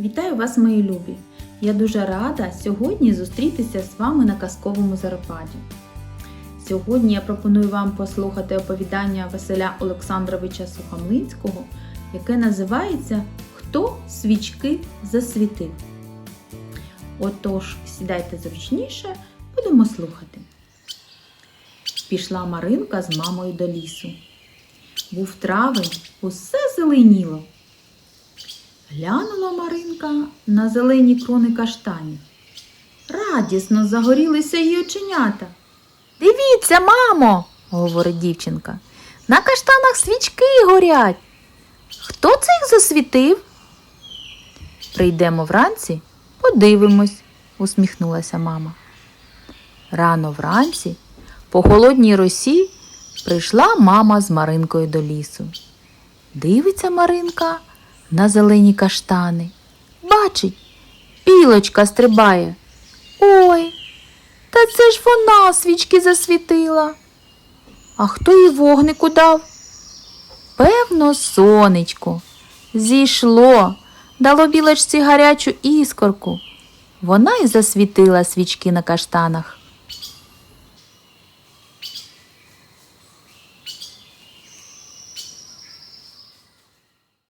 Вітаю вас, мої любі! Я дуже рада сьогодні зустрітися з вами на казковому зарпаді. Сьогодні я пропоную вам послухати оповідання Василя Олександровича Сухомлинського, яке називається Хто свічки засвітив. Отож, сідайте зручніше, будемо слухати. Пішла Маринка з мамою до лісу. Був травень, усе зеленіло. Глянула Маринка на зелені крони каштанів. Радісно загорілися її оченята. Дивіться, мамо, говорить дівчинка. На каштанах свічки горять. Хто це їх засвітив? Прийдемо вранці, подивимось, усміхнулася мама. Рано вранці, по холодній росі, прийшла мама з Маринкою до лісу. Дивиться Маринка на зелені каштани. Бачить, білочка стрибає. Ой, та це ж вона свічки засвітила. А хто їй вогнику дав? Певно, сонечко. Зійшло, дало білочці гарячу іскорку. Вона й засвітила свічки на каштанах.